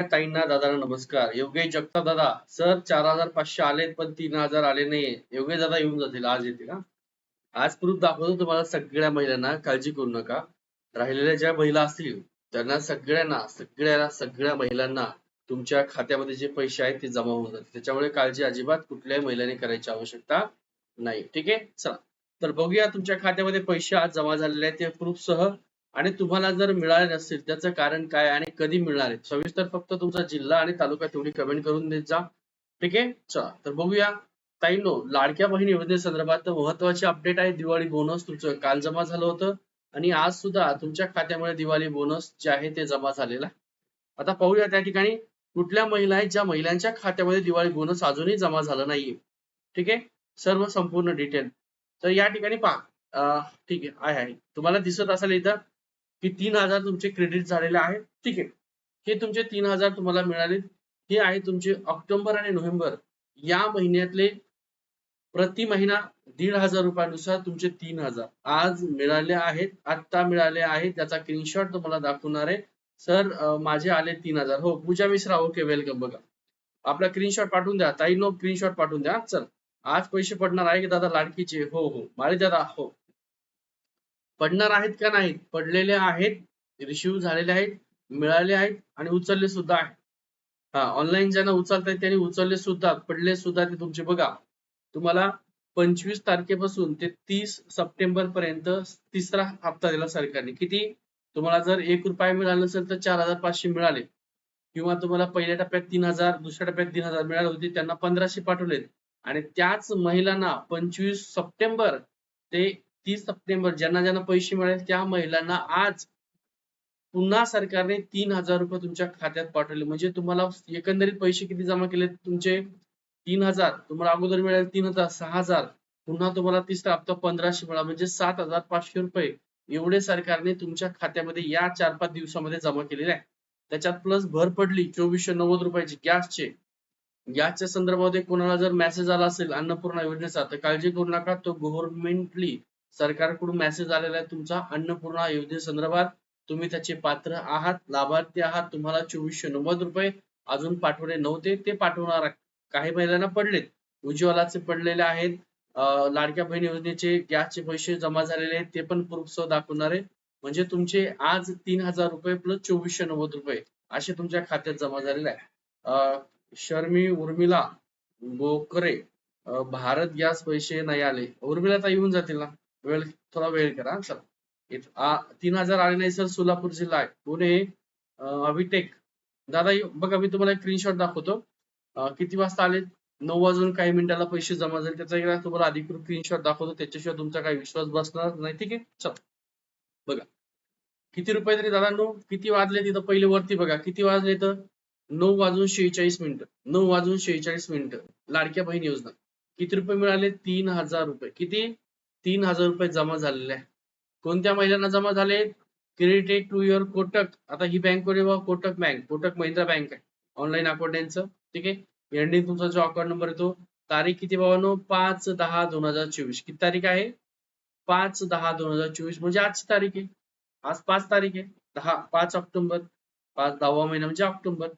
ताईंना दादाला नमस्कार. योगेश जगता दादा सर चार हजार पाचशे आलेत पण तीन हजार आले नाहीये. योगेश दादा येऊन जातील आज येतील हा? आज प्रूफ दाखवतो तुम्हाला सगळ्या महिलांना काळजी करू नका. राहिलेल्या ज्या महिला असतील त्यांना सगळ्यांना सगळ्या सगळ्या महिलांना तुमच्या खात्यामध्ये जे पैसे आहेत ते जमा होऊन जातील. त्याच्यामुळे काळजी अजिबात कुठल्याही महिलांनी करायची आवश्यकता नाही. ठीक आहे? चला. तर बघूया तुमच्या खात्यामध्ये पैसे आज जमा झालेले आहेत ते प्रूफ सह आणि तुम्हाला जर मिळाले नसतील त्याचं कारण काय आणि कधी मिळणार आहे? सविस्तर फक्त तुमचा जिल्हा आणि तालुका तेवढी कमेंट करून देत जा. ठीक आहे? चला तर बघूया. ताईनो लाडक्या बहीण योजनेसंदर्भात महत्वाची अपडेट आहे. दिवाळी बोनस तुमचं काल जमा झालं होतं. आणि आज सुद्धा तुमच्या खात्यामध्ये दिवाळी बोनस जे आहे ते जमा झालेला आता पाहूया त्या ठिकाणी कुठल्या महिला आहेत ज्या महिलांच्या खात्यामध्ये दिवाळी बोनस अजूनही जमा झालं नाहीये? ठीक आहे? सर्व संपूर्ण डिटेल तर या ठिकाणी पहा. ठीक आहे आहे. तुम्हाला दिसत असेल इथं की तीन हजार तुमचे क्रेडिट झालेले आहेत ठीक आहे. हे तुमचे तीन हजार तुम्हाला मिळाले. हे आहे तुमचे ऑक्टोबर आणि नोव्हेंबर या महिन्यातले प्रति महिना दीड हजार रुपयानुसार तुमचे तीन हजार. आज मिळाले आहेत आत्ता मिळाले आहेत. त्याचा स्क्रीनशॉट तुम्हाला दाखवणार आहे. सर माझे आले तीन हजार. हो पूजा मिश्रा ओके वेलकम बघा. आपला स्क्रीनशॉट पाठवून द्या. ताई नो स्क्रीनशॉट पाठवून द्या. चल. आज पैसे पडणार आहे की दादा लाडकीचे? हो हो. माळी दादा हो. पडणार आहेत का नाहीत? पडलेले आहेत रिसिव्ह झालेले आहेत मिळाले आहेत आणि उचलले सुद्धा आहेत. हा ऑनलाईन ज्यांना उचलतायत त्यांनी उचलले सुद्धा पडले सुद्धा ते तुमचे. बघा तुम्हाला पंचवीस तारखेपासून ते तीस सप्टेंबर पर्यंत तिसरा हप्ता दिला सरकारने. किती? तुम्हाला जर एक रुपया मिळाला असेल तर चार हजार पाचशे मिळाले. किंवा तुम्हाला पहिल्या टप्प्यात तीन हजार दुसऱ्या टप्प्यात तीन हजार मिळाले होते त्यांना पंधराशे पाठवलेत. आणि त्याच महिलांना पंचवीस सप्टेंबर ते तीस सप्टेंबर ज्यांना ज्यांना पैसे मिळाले त्या महिलांना आज पुन्हा सरकारने तीन हजार रुपये तुमच्या खात्यात पाठवले. म्हणजे तुम्हाला एकंदरीत पैसे किती जमा केले? तुमचे तीन हजार. तुम्हाला अगोदर मिळाले तीन हजार सहा हजार. पुन्हा तुम्हाला तिसरा हप्ता पंधराशे मिळाला. म्हणजे सात हजार पाचशे रुपये एवढे सरकारने तुमच्या खात्यामध्ये या चार पाच दिवसामध्ये जमा केलेले आहे. त्याच्यात प्लस भर पडली चोवीसशे नव्वद रुपयाची गॅसचे. गॅसच्या संदर्भामध्ये कोणाला जर मेसेज आला असेल अन्नपूर्णा योजनेचा तर काळजी करू नका. तो गव्हर्नमेंटली सरकारकडून मेसेज आलेला आहे तुमचा अन्नपूर्णा योजनेसंदर्भात तुम्ही त्याचे पात्र आहात लाभार्थी आहात तुम्हाला चोवीसशे नव्वद रुपये अजून पाठवले नव्हते ते पाठवणार काही महिलांना पडलेत. उज्ज्वलाचे पडलेले आहेत. लाडक्या बहीण योजनेचे गॅसचे पैसे जमा झालेले आहेत ते पण प्रूफ सह दाखवणार आहे. म्हणजे तुमचे आज तीन हजार रुपये प्लस चोवीसशे नव्वद रुपये असे तुमच्या खात्यात जमा झालेले आहे. शर्मी उर्मिला गोकरे भारत गॅस पैसे नाही आले. उर्मिला तर येऊन जातील ना? वेळ थोडा वेळ करा चला. तीन हजार आले नाही सर सोलापूर जिल्हा आहे. पुणे अभिटेक दादा बघा मी तुम्हाला स्क्रीनशॉट दाखवतो. किती वाजता आले नऊ वाजून काही मिनिटाला पैसे जमा झाले. त्याचा तुम्हाला अधिकृत स्क्रीनशॉट दाखवतो. त्याच्याशिवाय तुमचा काही विश्वास बसणार नाही. ठीक आहे? चल. बघा. किती रुपये तरी दादा नो किती वाजले तिथं पहिले वरती बघा. किती वाजले तर नऊ वाजून शेहेचाळीस मिनिटं. नऊ वाजून शेहेचाळीस मिनिटं. लाडक्या बहीण योजना. किती रुपये मिळाले तीन हजार रुपये. किती? तीन हजार रुपये जमा झालेले आहे. कोणत्या महिलांना जमा झाले? Credited to your Kotak. आता ही bank Kotak bank Kotak Mahindra bank आहे. ऑनलाईन अकाउंट यांचं ठीक आहे? एंडिंग तुमचा जो अकाउंट नंबर येतो तारीख किती बाबांनो? पाच दहा दोन हजार चोवीस. किती तारीख आहे? पाच दहा दोन हजार चोवीस. म्हणजे आजची तारीख आहे. आज पाच तारीख आहे. दहा पाच ऑक्टोबर. पाच दहावा महिना म्हणजे October.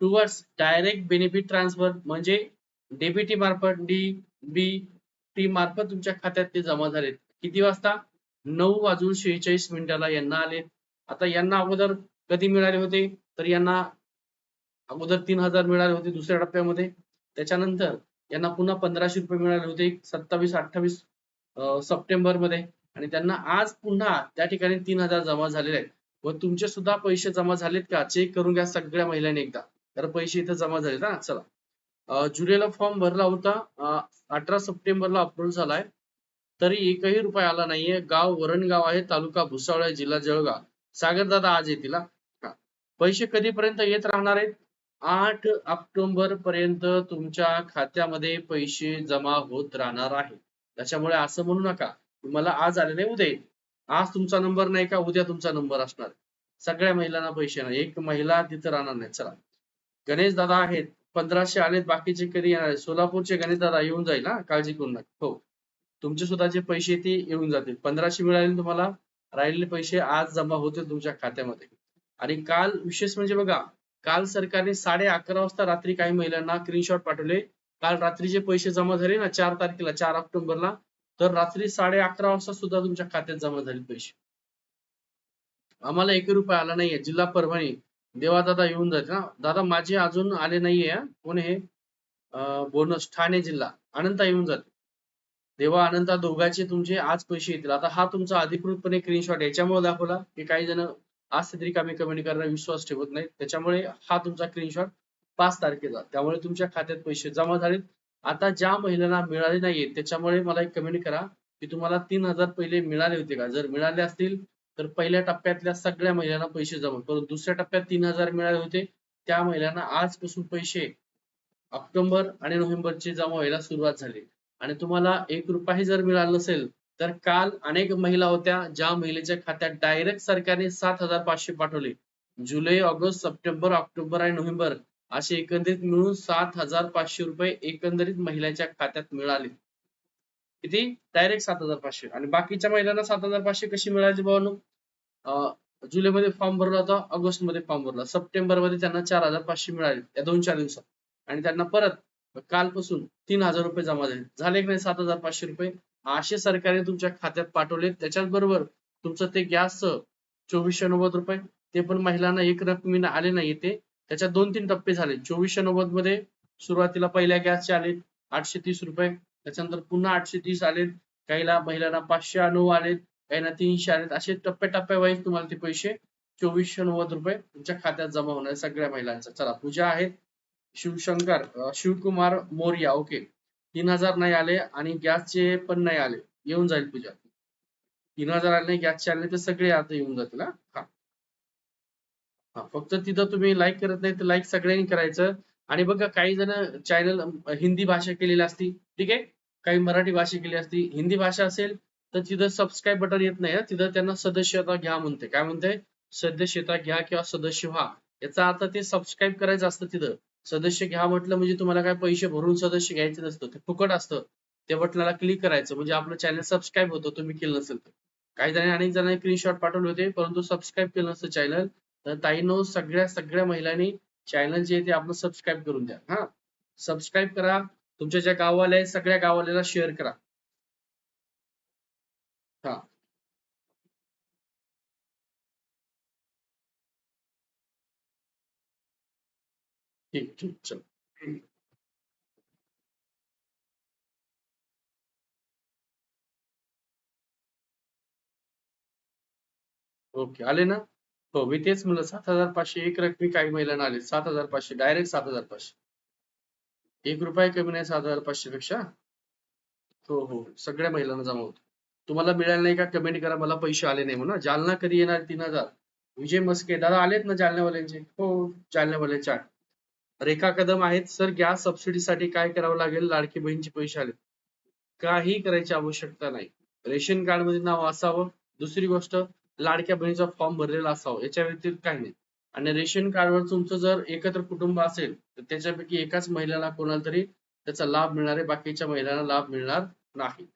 Towards direct benefit transfer म्हणजे डेबिटी मार्फत डी बी टी मार्फत तुमच्या खात्यात ते जमा झालेत. किती वाजता? नऊ वाजून शेहेचाळीस मिनिटाला यांना आले आता यांना अगोदर कधी मिळाले होते? तर यांना अगोदर तीन हजार मिळाले होते दुसऱ्या टप्प्यामध्ये. त्याच्यानंतर यांना पुन्हा पंधराशे रुपये मिळाले होते सत्तावीस अठ्ठावीस सप्टेंबरमध्ये आणि त्यांना आज पुन्हा त्या ठिकाणी तीन हजार जमा झालेले आहेत. व तुमचे सुद्धा पैसे जमा झालेत का? चेक करून घ्या सगळ्या महिलांनी एकदा. तर पैसे इथे जमा झालेत. ना चला. जुलैला फॉर्म भरला होता. अठरा सप्टेंबरला अप्रूव्ह झालाय. तरी एकही रुपया आला नाहीये. गाव वरणगाव आहे. तालुका भुसावळ जिल्हा जळगाव. सागर दादा आज येतील पैसे कधीपर्यंत येत राहणार आहेत? आठ ऑक्टोबर पर्यंत तुमच्या खात्यामध्ये पैसे जमा होत राहणार आहे त्याच्यामुळे असं म्हणू नका. मला आज आले नाही उद्या आज तुमचा नंबर नाही का? उद्या तुमचा नंबर असणार. सगळ्या महिलांना पैसे नाही एक महिला तिथं राहणार नाही. चला. गणेश दादा आहेत. पंधराशे आलेत बाकीचे कधी येणार सोलापूरचे गणेश दादा येऊन जाईल हा? काळजी करू नका. हो. तुमचे स्वतःचे पैसे ते येऊन जातील. पंधराशे मिळाले तुम्हाला राहिलेले पैसे आज जमा होतील तुमच्या खात्यामध्ये. आणि काल विशेष म्हणजे बघा काल सरकारने साडे अकरा वाजता रात्री काही महिलांना स्क्रीनशॉट पाठवले. काल रात्रीचे पैसे जमा झाले ना चार तारखेला चार ऑक्टोबरला तर रात्री साडे अकरा वाजता सुद्धा तुमच्या खात्यात जमा झाले पैसे. आम्हाला एक रुपया आला नाहीये. जिल्हा परभणी देवा दादा येऊन जाते ना दादा माझे अजून आले नाहीये कोण हे बोनस ठाणे जिल्हा. अनंता येऊन जाते देवा अनंता दोघांचे तुमचे आज पैसे येतील. आता हा तुमचा अधिकृतपणे स्क्रीनशॉट याच्यामुळे दाखवला की काही जण आज तरी कमी कमेंट करण्यास विश्वास ठेवत नाही त्याच्यामुळे हा तुमचा स्क्रीनशॉट पाच तारखेचा. त्यामुळे तुमच्या खात्यात पैसे जमा झालेत. आता ज्या महिलांना मिळाले नाहीये त्याच्यामुळे मला एक कमेंट करा की तुम्हाला तीन हजार पहिले मिळाले होते का? जर मिळाले असतील तर पहिल्या टप्प्यातल्या सगळ्या महिलांना पैसे जमा. करून दुसऱ्या टप्प्यात तीन हजार मिळाले होते. त्या महिलांना आजपासून पैसे ऑक्टोबर आणि नोव्हेंबरचे जमा व्हायला सुरुवात झाली. आणि तुम्हाला एक रुपयाही जर मिळाला नसेल तर काल अनेक महिला होत्या ज्या महिलेच्या खात्यात डायरेक्ट सरकारने सात हजार पाचशे पाठवले. जुलै ऑगस्ट सप्टेंबर ऑक्टोबर आणि नोव्हेंबर असे एकंदरीत मिळून सात हजार पाचशे रुपये एकंदरीत महिलांच्या खात्यात मिळाले. किती? डायरेक्ट सात हजार पाचशे. आणि बाकीच्या महिलांना सात हजार पाचशे कशी मिळाली जुलै जुलैमध्ये फॉर्म भरला होता ऑगस्टमध्ये फॉर्म भरला. सप्टेंबरमध्ये त्यांना चार हजार पाचशे मिळाले या दोन चार दिवसात. आणि त्यांना परत कालपासून तीन हजार रुपये जमा झाले. झाले की नाही? सात हजार पाचशे रुपये. असे सरकारने तुमच्या खात्यात पाठवले. त्याच्याच बरोबर तुमचं ते गॅस चोवीसशे नव्वद रुपये. ते पण महिलांना एक रकमीने आले नाही ते. त्याच्यात दोन तीन टप्पे झाले. चोवीसशे नव्वदमध्ये सुरुवातीला पहिल्या गॅसचे आले आठशे तीस रुपये. त्याच्यानंतर पुन्हा आठशे तीस आलेत काहीला महिलांना पाचशे नऊ आलेत काहींना तीनशे आलेत. असे टप्प्या वाईज तुम्हाला ते पैसे चोवीसशे नव्वद रुपये तुमच्या खात्यात जमा होणार सगळ्या महिलांचा. चला पूजा आहेत. शिवशंकर शिवकुमार मोर्या ओके तीन हजार नाही आले आणि गॅसचे पण नाही आले. येऊन जाईल पूजा. तीन हजार आले नाही गॅसचे आले तर सगळे आता येऊन जातील हा? हा. फक्त तिथं तुम्ही लाईक करत नाही तर लाईक सगळ्यांनी करायचं. आणि बघा काही जण चॅनल हिंदी भाषा केलेली असती. ठीक आहे? काही मराठी भाषा केली असती हिंदी भाषा असेल तर तिथं सबस्क्राईब बटन येत नाही तिथं त्यांना सदस्यता घ्या म्हणते. काय म्हणते? सदस्यता घ्या किंवा सदस्य व्हा. याचा अर्थ ते सबस्क्राईब करायचं असतं तिथं. सदस्य घ्या म्हटलं म्हणजे तुम्हाला काय पैसे भरून सदस्य घ्यायचे नसतं. ते फुकट असतं. त्या बटनाला क्लिक करायचं. म्हणजे आपलं चॅनल सबस्क्राईब होतं तुम्ही केलं नसेल तर. काही जणांनी अनेक जणांनी स्क्रीनशॉट पाठवले होते परंतु सबस्क्राईब केलं नसतं चॅनल तर ताईनो सगळ्या सगळ्या महिलांनी चॅनल जे आहे ते आपलं सबस्क्राईब करून द्या. हा. सबस्क्राईब करा. तुमच्या ज्या गाववाल्या आहेत सगळ्या गाववाल्याला शेअर करा. हा. ठीक ठीक चल. ओके आले ना? हो मी तेच म्हणलं सात हजार पाचशे एक रकमी काही महिलांना आले. सात हजार पाचशे डायरेक्ट सात हजार पाचशे. एक रुपया कमी नाही सात हजार पाचशे पेक्षा? हो हो. सगळ्या महिलांना जमा होतो. तुम्हाला मिळालं नाही का? कमेंट करा. मला पैसे आले नाही म्हणून. जालना कधी येणार? तीन हजार. विजय मस्के दादा आलेत ना जालन्यावाल्यांचे? हो, हो. जालन्यावाल्यांचे रेखा कदम आहेत. सर गॅस सबसिडीसाठी काय करावं लागेल? लाडकी बहीणचे पैसे आले काही करायची आवश्यकता नाही. रेशन कार्डमध्ये नाव असावं. दुसरी गोष्ट लाडक्या बहिणीचा फॉर्म भरलेला असावा. याच्या व्यतिरिक्त काही नाही. आणि रेशन कार्डवर तुमचं जर एकत्र कुटुंब असेल तर त्याच्यापैकी एकाच महिलेला कोणाला तरी त्याचा लाभ मिळणार आहे बाकीच्या महिलांना लाभ मिळणार नाही.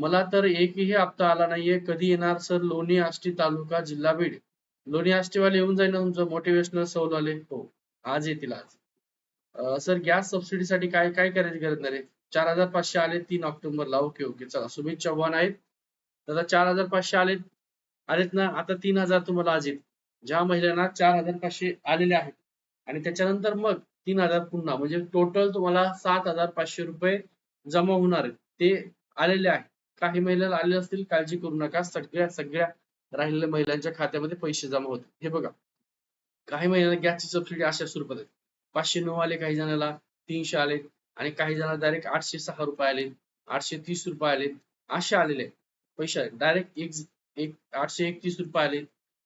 मला तर एकही हप्ता आला नाहीये. कधी येणार सर? लोणी आष्टी तालुका जिल्हा बीड. लोणी आष्टीवाले येऊन जाईल ना तुमचं? मोटिवेशनल सौल हो आज येतील आज. सर गॅस सबसिडीसाठी काय काय करायची गरज नाही चार हजार पाचशे आले तीन ऑक्टोबरला. Okay okay. चला सुमित चव्हाण आहेत. दादा चार हजार पाचशे आलेत. आलेत ना? आता तीन हजार तुम्हाला आज येईल ज्या महिलांना चार हजार पाचशे आलेले आहेत. आणि त्याच्यानंतर मग तीन हजार पुन्हा म्हणजे टोटल तुम्हाला सात हजार पाचशे रुपये जमा होणार आहेत. ते आलेले आहेत. काही महिला आले असतील काळजी करू नका. सगळ्या सगळ्या राहिलेल्या महिलांच्या खात्यामध्ये पैसे जमा होते हे बघा. काही महिन्यांना गॅसची सबसिडी अशा स्वरूपात आहे पाचशे नऊ आले काही जणांना तीनशे आले. आणि काही जणांना डायरेक्ट आठशे सहा रुपये आले. आठशे तीस रुपये आले. असे आलेले पैसे डायरेक्ट एक एक आठशे एकतीस रुपये आले.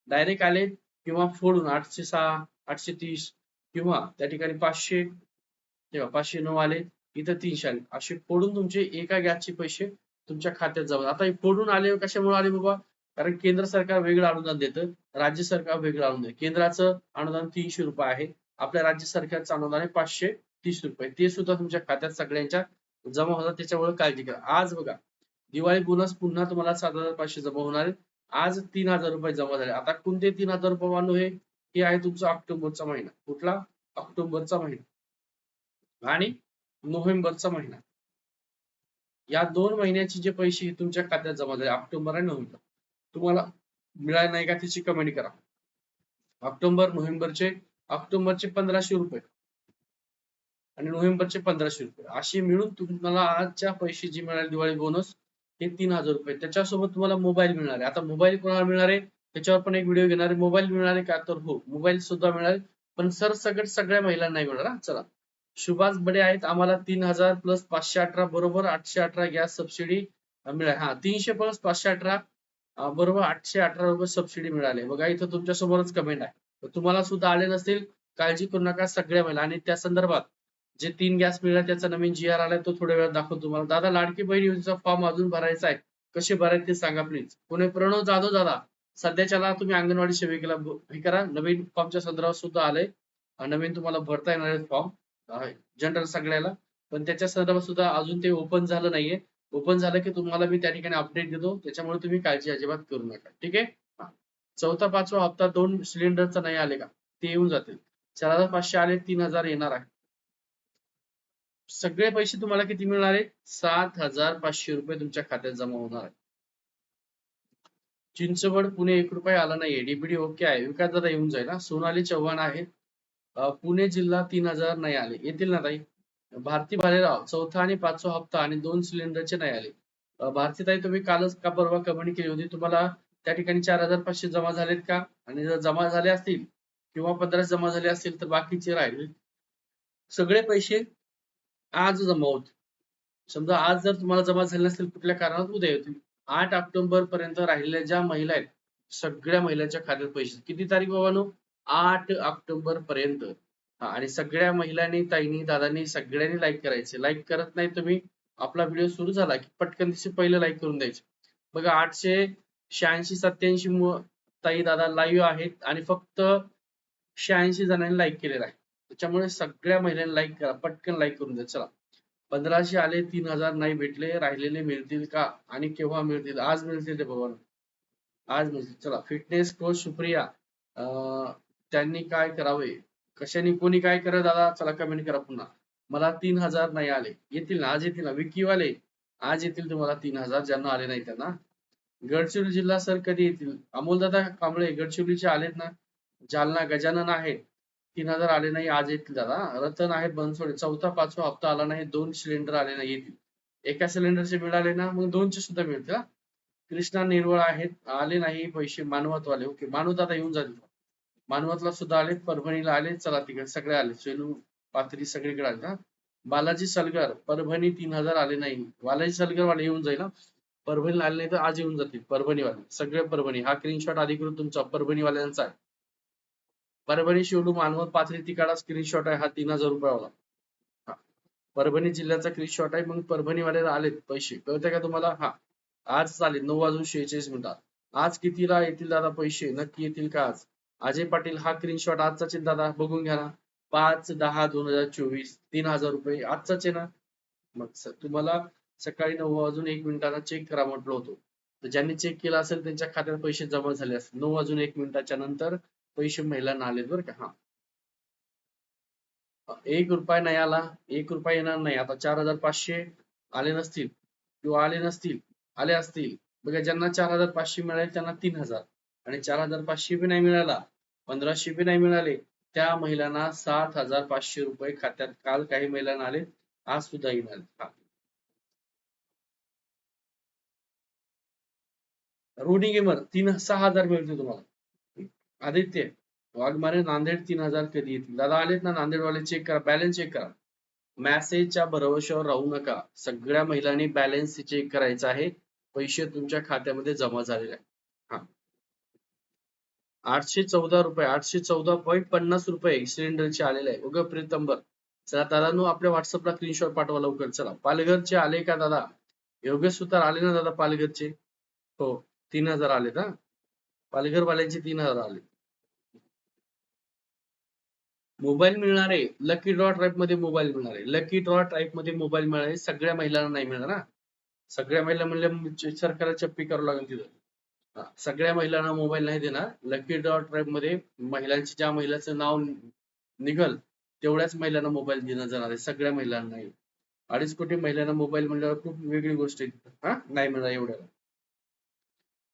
डायरेक्ट आले किंवा फोडून आठशे सहा आठशे तीस किंवा त्या ठिकाणी पाचशे तेव्हा पाचशे नऊ आले इथं तीनशे आले. असे फोडून तुमचे एका गॅसचे पैसे तुमच्या खात्यात जाऊ आता फोडून आले कशामुळे आले बाबा? कारण केंद्र सरकार वेगळं अनुदान देतं राज्य सरकार वेगळं अनुदान केंद्राचं अनुदान तीनशे रुपये आहे. आपल्या राज्य सरकारचं अनुदान आहे पाचशे तीस रुपये. ते सुद्धा तुमच्या खात्यात सगळ्यांच्या जमा होतात. त्याच्यामुळे काळजी करा. आज बघा दिवाळी बोनस पुन्हा तुम्हाला सात हजार पाचशे जमा होणार आहे. आज तीन हजार रुपये जमा झाले. आता कोणते तीन हजार रुपये मानू हे? हे आहे तुमचा ऑक्टोबरचा महिना. कुठला? ऑक्टोबरचा महिना. आणि नोव्हेंबरचा महिना. या दोन महिन्याचे जे पैसे तुमच्या खात्यात जमा झाले ऑक्टोबर आणि नोव्हेंबर. तुम्हाला मिळाले नाही का त्याची कमेंट करा. ऑक्टोबर नोव्हेंबरचे ऑक्टोबरचे पंधराशे रुपये. आणि नोव्हेंबरचे पंधराशे रुपये. असे मिळून तुम्हाला आजच्या पैसे जे मिळाले दिवाळी बोनस हे तीन हजार रुपये. त्याच्यासोबत तुम्हाला मोबाईल मिळणार आहे. आता मोबाईल कोणाला मिळणार आहे? त्याच्यावर पण एक व्हिडिओ घेणार आहे. मोबाईल मिळणार आहे का? तर हो मोबाईल सुद्धा मिळाले पण सर सगळं सगळ्या महिलांना नाही मिळणार हा. चला. सुभाष बडे आहेत. आम्हाला तीन हजार प्लस पाचशे अठरा बरोबर? आठशे अठरा गॅस सबसिडी मिळाली. हा तीनशे प्लस पाचशे अठरा बरोबर? आठशे अठरा रुपये सबसिडी मिळाले. बघा इथं तुमच्या समोरच कमेंट आहे तुम्हाला सुद्धा आले नसतील काळजी करू नका सगळ्या महिला. आणि त्या संदर्भात जे तीन गॅस मिळाले त्याचा नवीन जी आर आलाय तो थोड्या वेळात दाखवतो तुम्हाला. दादा लाडकी बहीण योजनेचा फॉर्म अजून भरायचा आहे. कसे भरायचे ते सांगा प्लीज पुणे प्रणव जाधव दादा सध्याच्याला तुम्ही अंगणवाडी सेविकेला हे करा. नवीन फॉर्मच्या संदर्भात सुद्धा आलंय. नवीन तुम्हाला भरता येणार आहे फॉर्म जनरल सगळ्याला. पण त्याच्या संदर्भात सुद्धा अजून ते ओपन झालं नाहीये. ओपन झालं की तुम्हाला मी त्या ठिकाणी अपडेट देतो. त्याच्यामुळे तुम्ही काळजी अजिबात करू नका. ठीक आहे? चौथा पाचवा हप्ता दोन सिलेंडरचा नाही आले का? ते येऊन जातील. चार हजार पाचशे आले तीन हजार येणार आहे. सगळे पैसे तुम्हाला किती मिळणार आहे? सात हजार पाचशे रुपये तुमच्या खात्यात जमा होणार आहे. चिंचवड पुणे एक रुपये आला नाहीये. डीबीडी ओके आहे. विकास दादा येऊन जाईल ना सोनाली चव्हाण आहे. पुणे जिल्हा तीन हजार नाही आले. येतील ना ताई? भारती भालेराव चौथा आणि पाचवा हप्ता आणि दोन सिलेंडरचे नाही आले. भारती ताई तुम्ही कालच का परवा कमेंट केली होती? तुम्हाला त्या ठिकाणी चार हजार पाचशे जमा झालेत का? आणि जर जमा झाले असतील किंवा पंधरा जमा झाले असतील तर बाकीचे राहिले. सगळे पैसे आज जमा होतील समजा आज जर तुम्हाला जमा झाले नसतील कुठल्या कारणात उद्या येतील? आठ ऑक्टोबर पर्यंत राहिलेल्या ज्या महिला आहेत सगळ्या महिलांच्या खात्यात पैसे किती तारीख बाबांनो? आठ ऑक्टोबर पर्यंत. आणि सगळ्या महिलांनी ताईनी दादांनी सगळ्यांनी लाईक करायचे. लाईक करत नाही तुम्ही आपला व्हिडिओ सुरू झाला की पटकन दिवशी पहिलं लाईक करून द्यायचे. बघा आठशे शहाऐंशी सत्याऐंशी ताई दादा लाईव्ह आहेत आणि फक्त शहाऐंशी जणांनी लाईक केलेला आहे. त्याच्यामुळे सगळ्या महिलांनी लाईक करा पटकन लाईक करून द्या चला. पंधराशे आले तीन हजार नाही भेटले राहिलेले मिळतील का? आणि केव्हा मिळतील? आज मिळतील ते बाबा आज मिळतील. चला फिटनेस कोच सुप्रिया अं, त्यांनी काय करावे? कशाने कोणी काय करा दादा? चला कमेंट करा पुन्हा. मला तीन हजार नाही आले. येतील ना? आज येतील ना? विकीवाले आज येतील तुम्हाला तीन हजार. ज्यांना आले नाही त्यांना. गडचिरोली जिल्हा सर कधी येतील? अमोलदादा कांबळे गडचिरोलीचे आलेत ना? जालना गजानन आहेत. तीन हजार आले नाही आज येतील दादा. रतन आहेत बनसोडे. चौथा पाचवा हप्ता आला नाही दोन सिलेंडर आले नाही येतील. एका सिलेंडरचे मिळाले ना मग दोनचे सुद्धा मिळतील कृष्णा निर्वळ आहेत आले नाही पैसे मानवतवाले. ओके मानवत आता येऊन जातील. मानवतला सुद्धा आले परभणीला आले चला तिकडे सगळे आले. सेलू पाथरी सगळीकडे आले ना बालाजी सलगर परभणी तीन हजार आले नाही. बालाजी सलगर वाले येऊन जाईल परभणीला आले नाही तर आज येऊन जातील परभणीवाले. सगळे परभणी. हा स्क्रीनशॉट अधिकृत तुमचा परभणीवाल्यांचा आहे. परभणी शिवडू मानवत पाथरी तिकाडा स्क्रीनशॉट आहे. हा तीन हजार रुपयावाला परभणी जिल्ह्याचा स्क्रीनशॉट आहे. मग परभणीवाले आलेत पैसे. कळते का तुम्हाला? हा. आज चालेल. नऊ वाजून शेहेचाळीस मिनिटात. आज कितीला येतील दादा पैसे? नक्की येतील का आज? अजय पाटील हा स्क्रीनशॉट आजचाच आहे दादा? बघून घ्या ना. पाच दहा दोन हजार चोवीस. तीन हजार रुपये आजचाच आहे ना? मग तुम्हाला सकाळी नऊ वाजून एक मिनिटाला चेक करा म्हटलं होतं. तर ज्यांनी चेक केला असेल त्यांच्या खात्यात पैसे जमा झाले असतील. नऊ वाजून एक मिनिटाच्या नंतर पैसे महिलांना आलेत बरं का? हा. एक रुपया नाही आला एक रुपया येणार नाही. आता चार हजार पाचशे आले नसतील किंवा आले नसतील आले असतील. बघा ज्यांना चार हजार पाचशे मिळाले त्यांना तीन हजार. आणि चार हजार पाचशे बी नाही मिळाला पंधराशे बी नाही मिळाले त्या महिलांना सात हजार पाचशे रुपये खात्यात. काल काही महिलांना आले आज सुद्धा येणार हा. रोडी गेमर तीन सहा हजार मिळतील तुम्हाला. आदित्य वाघमारे नांदेड तीन हजार कधी येतील? दादा आलेत ना नांदेडवाले चेक करा बॅलन्स चेक करा. मॅसेजच्या भरवशावर राहू नका. सगळ्या महिलांनी बॅलन्स चेक करायचा आहे. पैसे तुमच्या खात्यामध्ये जमा झालेले आहे हा. आठशे चौदा रुपये आठशे चौदा पॉईंट पन्नास रुपये सिलेंडरचे आलेले आहे. उग प्रीतंबर. चला दादांनो आपल्या व्हॉट्सअपला स्क्रीनशॉट पाठवा लवकर. चला पालघरचे आले का दादा? योगेश सुतार आले ना दादा पालघरचे? हो तीन हजार आलेत हा. पालघर वाल्यांचे तीन हजार आले मोबाईल मिळणार आहे लकी ड्रॉ ट्राईपमध्ये मोबाईल मिळणार. आहे लकी ड्रॉ ट्राईपमध्ये मोबाईल मिळणार आहे सगळ्या महिलांना नाही मिळणार ना. सगळ्या महिला म्हणल्या म्हणजे सरकारला चप्पी करावं लागेल तिथं. सगळ्या महिलांना मोबाईल नाही देणार. लकी ड्रॉ ट्राईपमध्ये महिलांची ज्या महिलाचं नाव निघल तेवढ्याच महिलांना मोबाईल देण्यात जाणार आहे. सगळ्या महिलांना नाही. अडीच कोटी महिलांना मोबाईल म्हणल्यावर खूप वेगळी गोष्ट आहे हा नाही मिळणार एवढ्याला.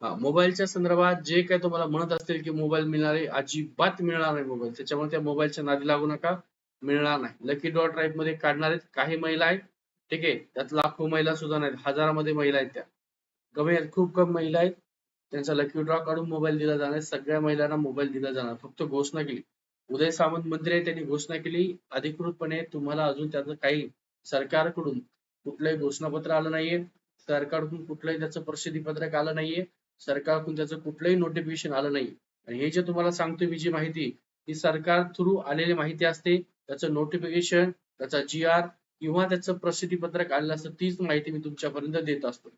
मोबाईलच्या संदर्भात जे काही तुम्हाला म्हणत असतील की मोबाईल मिळणारे अजिबात मिळणार नाही मोबाईल. त्याच्यामुळे त्या मोबाईलच्या नादी लागू नका. मिळणार नाही. लकी ड्रॉ ड्राईव्हमध्ये काढणार आहेत काही महिला आहेत. ठीक आहे? त्यात लाखो महिला सुद्धा नाहीत. हजारामध्ये महिला आहेत त्या. कमी आहेत खूप कमी महिला आहेत. त्यांचा लकी ड्रॉ काढून मोबाईल दिला जाणार. सगळ्या महिलांना मोबाईल दिला जाणार. फक्त घोषणा केली. उदय सामंत मंत्री आहे त्यांनी घोषणा केली. अधिकृतपणे तुम्हाला अजून त्याचं काही सरकारकडून कुठलंही घोषणापत्र आलं नाहीये. सरकारकडून कुठलंही त्याचं प्रसिद्धी पत्रक आलं नाहीये. सरकारकडून त्याचं कुठलंही नोटिफिकेशन आलं नाही. आणि हे जे तुम्हाला सांगतो मी जी माहिती ही सरकार थ्रू आलेली माहिती असते त्याचं नोटिफिकेशन त्याचा जी आर किंवा त्याचं प्रसिद्धी पत्रक आलेलं असतं तीच माहिती मी तुमच्यापर्यंत देत असतो.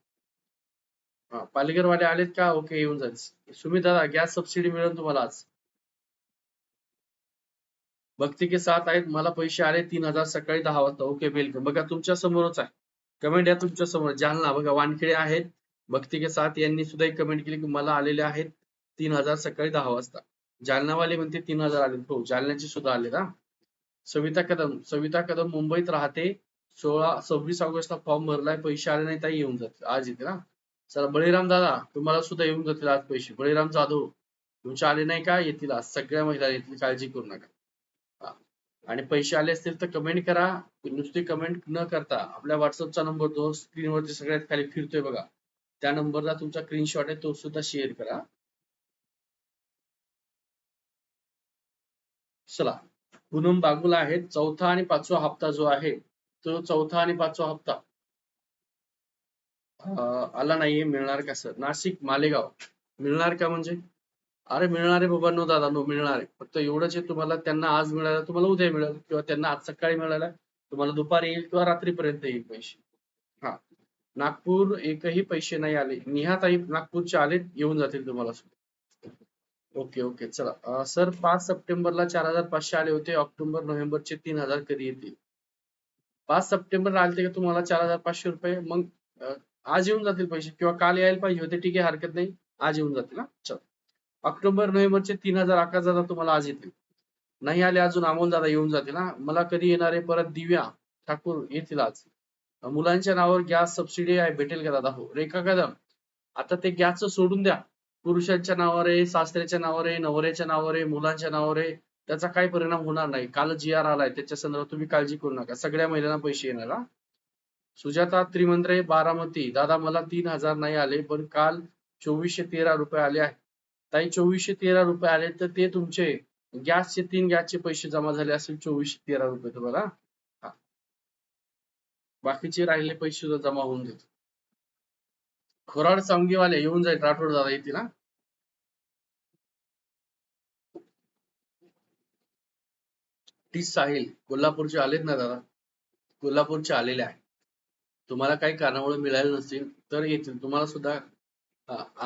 हा पालघरवाले आलेत का? ओके येऊन जाईल सुमित दादा गॅस सबसिडी मिळेल तुम्हाला आज. भक्ती के साथ आहेत मला पैसे आले तीन हजार सकाळी दहा वाजता. ओके वेलकम बघा तुमच्या समोरच आहे. कमेंट या तुमच्यासमोर. जालना बघा वानखेडे आहेत. भक्ती के साथ यांनी सुद्धा एक कमेंट केली की मला आलेले आहेत तीन हजार सकाळी दहा वाजता. जालनावाले म्हणते तीन हजार आले. हो जालन्याचे सुद्धा आले ना सविता कदम सविता कदम मुंबईत राहते. सोळा सव्वीस ऑगस्टला फॉर्म भरलाय पैसे आले नाही ताई येऊन जातील. आज येते ना चला बळीराम दादा तुम्हाला सुद्धा येऊन जातील आज पैसे. बळीराम जाधव तुमचे आले नाही का? येतील आज. सगळ्या महिला येतील काळजी करू नका. आणि पैसे आले असतील तर कमेंट करा. नुसती कमेंट न करता. आपल्या व्हॉट्सअपचा नंबर तो स्क्रीनवरती सगळ्यात खाली फिरतोय बघा. त्या नंबरला तुमचा स्क्रीनशॉट आहे तो सुद्धा शेअर करा. चला पूनम बागुला आहे चौथा आणि पाचवा हप्ता जो आहे तो चौथा आणि पाचवा हप्ता. आला नाहीये मिळणार का सर नाशिक मालेगाव. मिळणार का म्हणजे? अरे मिळणार आहे बाबा नो दादा नो मिळणार आहे. फक्त एवढंच आहे तुम्हाला त्यांना आज मिळालं तुम्हाला उद्या मिळेल किंवा त्यांना आज सकाळी मिळालं तुम्हाला दुपारी येईल किंवा रात्रीपर्यंत येईल पैसे. नागपूर एकही पैसे नाही आले. निहाताई नागपूरचे आले येऊन जातील तुम्हाला ओके ओके. चला. सर पाच सप्टेंबरला चार हजार पाचशे आले होते. ऑक्टोबर नोव्हेंबरचे तीन हजार कधी येतील? पाच सप्टेंबर आले का तुम्हाला चार हजार पाचशे रुपये? मग आज येऊन जातील पैसे किंवा काल यायला पाहिजे होते ठीक आहे हरकत नाही. आज येऊन जातील ना चल. ऑक्टोबर नोव्हेंबरचे तीन हजार अकरा दादा तुम्हाला आज येतील. नाही आले अजून अमोल दादा येऊन जातील ना मला कधी येणार आहे? परत दिव्या ठाकूर येतील आज. मुलांच्या नावावर गॅस सबसिडी आहे भेटेल का दादा? हो. रेखा कदम आता ते गॅसचं सोडून द्या. पुरुषांच्या नावावर आहे सासऱ्याच्या नावावर आहे नवऱ्याच्या नावावर आहे मुलांच्या नावावर आहे त्याचा काही परिणाम होणार नाही. काल जी आर आलाय त्याच्या संदर्भात तुम्ही काळजी करू नका. सगळ्या महिलांना पैसे येणार हा. सुजाता त्रिमंत्रे बारामती. दादा मला तीन हजार नाही आले पण काल चोवीसशे तेरा रुपये आले आहे ताई चोवीसशे तेरा रुपये आले तर ते तुमचे गॅसचे तीन गॅसचे पैसे जमा झाले असेल चोवीसशे तेरा रुपये तुम्हाला. बाकीचे राहिले पैसे सुद्धा जमा होऊन देत. खोराड सांगीवाले येऊन जाईल राठोड दादा येतील ना टी साहिल कोल्हापूरचे आलेत ना दादा? कोल्हापूरचे आलेले आहे तुम्हाला काही कारणामुळे मिळाले नसतील तर येतील. तुम्हाला सुद्धा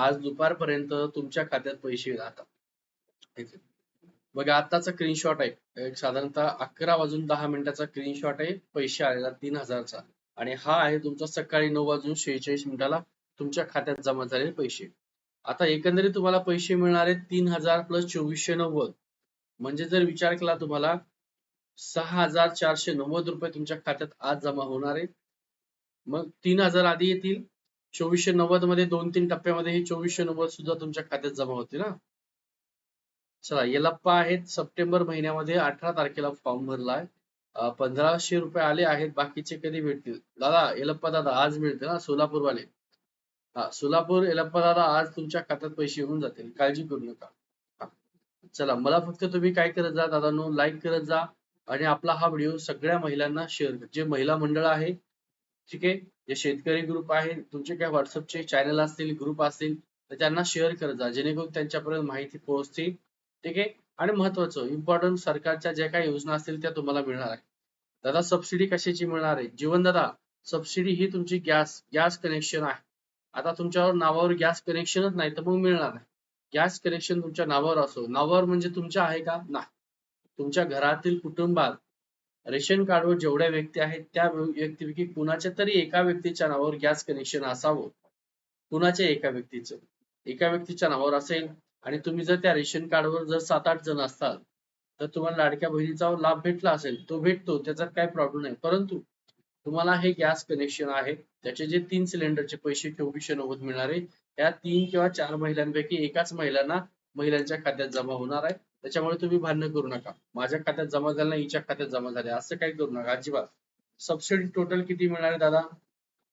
आज दुपारपर्यंत तुमच्या खात्यात पैसे राहतात. बघा आताचा स्क्रीनशॉट आहे. एक साधारणतः अकरा वाजून दहा मिनिटाचा स्क्रीनशॉट आहे. पैसे आलेला तीन हजारचा. आणि हा आहे तुमचा सकाळी नऊ वाजून शेहेचाळीस मिनिटाला तुमच्या खात्यात जमा झालेले पैसे. आता एकंदरीत तुम्हाला पैसे मिळणार आहेत तीन हजार प्लस चोवीसशे नव्वद. म्हणजे जर विचार केला तुम्हाला सहा हजार चारशे नव्वद रुपये तुमच्या खात्यात आज जमा होणार आहे. मग तीन हजार आधी येतील. चोवीसशे नव्वदमध्ये दोन तीन टप्प्यामध्ये हे चोवीसशे नव्वद सुद्धा तुमच्या खात्यात जमा होतील ना चला येलप्पा आहेत. सप्टेंबर महिन्यामध्ये अठरा तारखेला फॉर्म भरलाय. पंधराशे रुपये आले आहेत. बाकीचे कधी भेटतील? दादा येलप्पा दादा आज मिळतील ना? सोलापूरवाले. हा सोलापूर येलप्पा दादा आज तुमच्या खात्यात पैसे येऊन जातील. काळजी करू नका. चला मला फक्त तुम्ही काय करत जा दादा नो लाईक करत जा आणि आपला हा व्हिडिओ सगळ्या महिलांना शेअर कर. जे महिला मंडळ आहे ठीक आहे? जे शेतकरी ग्रुप आहे तुमचे काय व्हॉट्सअपचे चॅनल असतील ग्रुप असतील तर त्यांना शेअर करत जा. जेणेकरून त्यांच्यापर्यंत माहिती पोहोचते ठीक आहे? आणि महत्वाचं इम्पॉर्टंट सरकारच्या ज्या काही योजना असतील त्या तुम्हाला मिळणार आहे दादा सबसिडी कशाची मिळणार आहे? जीवन दादा सबसिडी ही तुमची गॅस गॅस कनेक्शन आहे. आता तुमच्यावर नावावर गॅस कनेक्शनच नाही तर मग मिळणार नाही. गॅस कनेक्शन तुमच्या नावावर असो. नावावर म्हणजे तुमच्या आहे का? नाही. तुमच्या घरातील कुटुंबात रेशन कार्डवर जेवढ्या व्यक्ती आहेत त्या व्यक्तीपैकी कुणाच्या तरी एका व्यक्तीच्या नावावर गॅस कनेक्शन असावं. कुणाच्या एका व्यक्तीचं? एका व्यक्तीच्या नावावर असेल आणि तुम्ही जर त्या रेशन कार्डवर जर सात आठ जण असताल तर तुम्हाला लाडक्या बहिणीचा लाभ भेटला असेल तो भेटतो त्याचा काही प्रॉब्लेम नाही. परंतु तुम्हाला हे गॅस कनेक्शन आहे त्याचे जे तीन सिलेंडरचे पैसे चोवीसशे नव्वद मिळणार आहे त्या तीन किंवा चार महिलांपैकी एकाच महिलांना महिलांच्या खात्यात जमा होणार आहे. त्याच्यामुळे तुम्ही भांडण करू नका. माझ्या खात्यात जमा झालं नाही हिच्या खात्यात जमा झाले. असं काही करू नका अजिबात. सबसिडी टोटल किती मिळणार आहे दादा?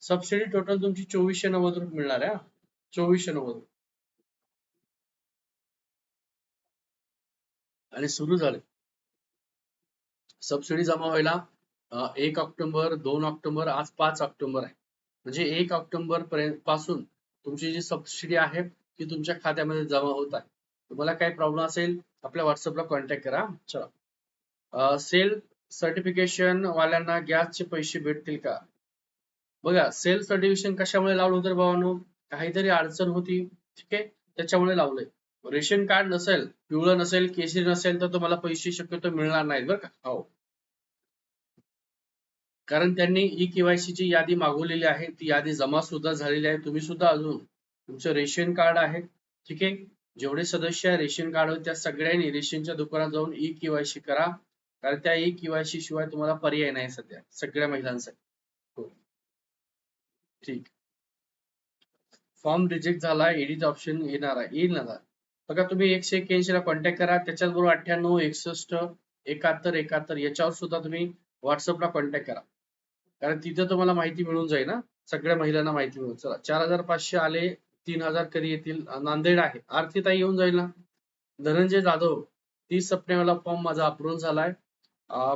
सबसिडी टोटल तुमची चोवीसशे नव्वद रुपये मिळणार आहे चोवीसशे नव्वद आणि सुरू झाले. सबसिडी जमा व्हायला एक ऑक्टोबर दोन ऑक्टोबर आज पाच ऑक्टोबर आहे. म्हणजे एक ऑक्टोबर पर्यंत पासून तुमची जी सबसिडी आहे ती तुमच्या खात्यामध्ये जमा होत आहे. तुम्हाला काही प्रॉब्लेम असेल आपल्या व्हॉट्सअपला कॉन्टॅक्ट करा. चला. सेल सर्टिफिकेशन वाल्यांना गॅसचे पैसे भेटतील का? बघा सेल सर्टिफिकेशन कशामुळे लावलं होतं भावानो? काहीतरी अडचण होती ठीक आहे? त्याच्यामुळे लावलंय. रेशन कार्ड नसेल पिवळं नसेल केसरी नसेल तर तुम्हाला पैसे शक्यतो मिळणार नाहीत बरं का? हो. कारण त्यांनी ई केवायसी ची यादी मागवलेली आहे ती यादी जमा सुद्धा झालेली आहे. तुम्ही सुद्धा अजून तुमचं रेशन कार्ड आहे ठीक आहे? जेवढे सदस्य आहे रेशन कार्ड त्या सगळ्यांनी रेशनच्या दुकानात जाऊन ई केवायसी करा. कारण त्या ई केवायसी शिवाय तुम्हाला पर्याय नाही सध्या सगळ्या महिलांसाठी. हो. ठीक. फॉर्म रिजेक्ट झाला एडिट ऑप्शन येणार आहे येईल ना बघा तुम्ही एकशे एक्क्याऐंशी ला कॉन्टॅक्ट करा. त्याच्याचबरोबर अठ्ठ्याण्णव एकसष्ट एकाहत्तर एकाहत्तर याच्यावर सुद्धा तुम्ही व्हॉट्सअपला कॉन्टॅक्ट करा. कारण तिथे तुम्हाला माहिती मिळून जाईल ना. सगळ्या महिलांना माहिती मिळून. चला चार हजार पाचशे आले तीन हजार कधी येतील. नांदेड आहे. आरतीताई येऊन जाईल ना. धनंजय जाधव तीस सप्टेंबरला फॉर्म माझा अप्रूव्ह झालाय.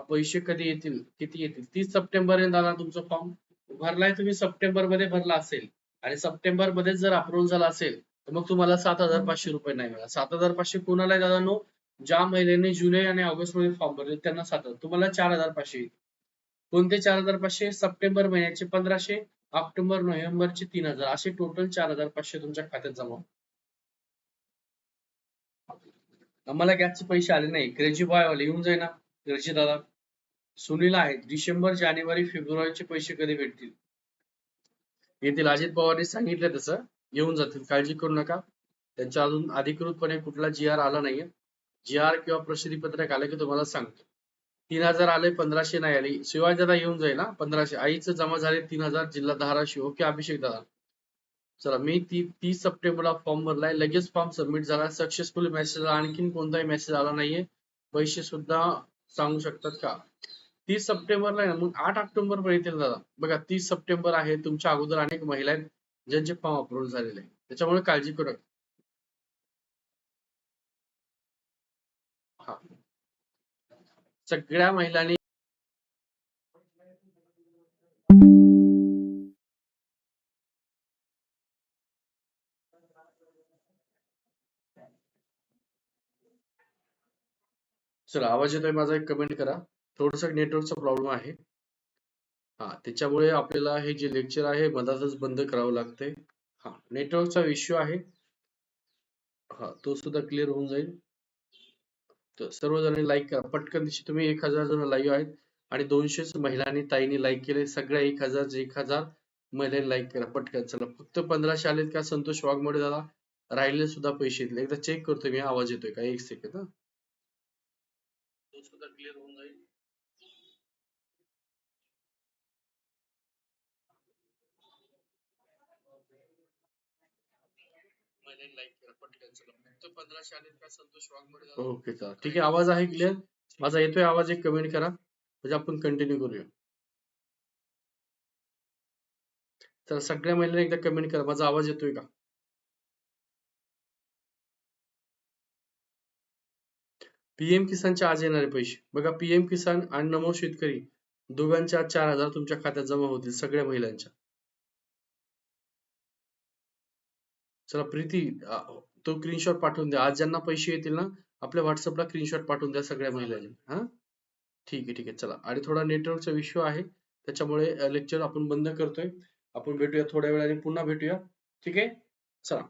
पैसे कधी येतील? किती येतील? तीस सप्टेंबर दादा तुमचा फॉर्म भरलाय तुम्ही सप्टेंबरमध्ये भरला असेल. आणि सप्टेंबरमध्ये जर अप्रूव्ह झाला असेल तर मग तुम्हाला सात हजार पाचशे रुपये नाही मिळणार. सात हजार पाचशे कोणाला आहे दादांनो? ज्या महिलेने जुलै आणि ऑगस्टमध्ये फॉर्म भरले त्यांना सात हजार. तुम्हाला चार हजार पाचशे कोणते चार हजार पाचशे? सप्टेंबर महिन्याचे पंधराशे ऑक्टोबर नोव्हेंबरचे तीन हजार. असे टोटल चार हजार पाचशे तुमच्या खात्यात जमा आम्हाला गॅसचे पैसे आले नाही. क्रेजी बॉय वाले येऊन जाईना क्रेजी दादा. सुनील आहेत. डिसेंबर जानेवारी फेब्रुवारीचे पैसे कधी भेटतील? येथील अजित पवारने सांगितलं तसं. येऊन जातील. काळजी करू नका. त्यांच्या अजून अधिकृतपणे कुठला जी आर आला नाहीये. जी आर किंवा प्रसिद्धी पत्रक आलं की तुम्हाला सांगतो. तीन हजार आले पंधराशे नाही आले. शिवाय दादा येऊन जाईल ना पंधराशे. आईचं जमा झाले तीन हजार जिल्हा धाराशिव. ओके अभिषेक दादा. चला मी ती तीस सप्टेंबरला फॉर्म भरलाय. लगेच फॉर्म सबमिट झाला. सक्सेसफुल मेसेज आणखीन कोणताही मेसेज आला नाहीये. पैसे सुद्धा सांगू शकतात का? तीस सप्टेंबरला आहे ना मग आठ ऑक्टोबर पर्यंत येतील दादा. बघा तीस सप्टेंबर आहे. तुमच्या अगोदर अनेक महिला आहेत. ज्यांचे फॉर्म अप्रूव्ह झालेले आहे त्याच्यामुळे काळजी करू नका. हा. सगळ्या महिलांनी चला आवाज येतोय माझा एक कमेंट करा. थोडस नेटवर्कचा प्रॉब्लेम आहे. हा त्याच्यामुळे आपल्याला हे जे लेक्चर आहे मधातच बंद करावं लागतंय. हा नेटवर्कचा इश्यू आहे. हा तो सुद्धा क्लिअर होऊन जाईल. तर सर्वजण लाईक करा. पटकन दिवशी तुम्ही एक हजार जण लाईव्ह आहेत आणि दोनशेच महिलांनी ताईंनी लाईक केले. सगळ्या एक हजार एक हजार महिलांनी लाईक करा. पटकन चला. फक्त पंधराशे आलेत का संतोष वाघमोडे झाला राहिले सुद्धा पैसे येतील एकदा चेक करतो मी. आवाज येतोय का? एक सेकंद तो सुद्धा क्लिअर होऊन लाईक करा पटकन चला. फक्त पंधराशे आलेत का संतोष वाघमोडे ओके चला ठीक आहे आवाज आहे क्लिअर माझा येतोय आवाज? एक कमेंट करा. म्हणजे आपण कंटिन्यू करूया. तर सगळ्या महिलांनी एकदा कमेंट करा. माझा आवाज येतोय का? पीएम किसानचे आज येणारे पैसे. बघा पीएम किसान आणि नमो शेतकरी दोघांच्या चार हजार तुमच्या खात्यात जमा होतील सगळ्या महिलांच्या. चला प्रीती तो स्क्रीनशॉट पाठवून द्या. आज ज्यांना पैसे येतील ना आपल्या व्हॉट्सअपला स्क्रीनशॉट पाठवून द्या सगळ्या महिलांनी. हा? ठीक आहे ठीक आहे. चला. आणि थोडा नेटवर्कचा इश्यू आहे. त्याच्यामुळे लेक्चर आपण बंद करतोय. आपण भेटूया थोड्या वेळाने पुन्हा भेटूया. ठीक आहे? चला.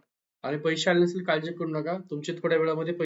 आणि पैसे आले नसेल काळजी करू नका. तुमचे थोड्या वेळामध्ये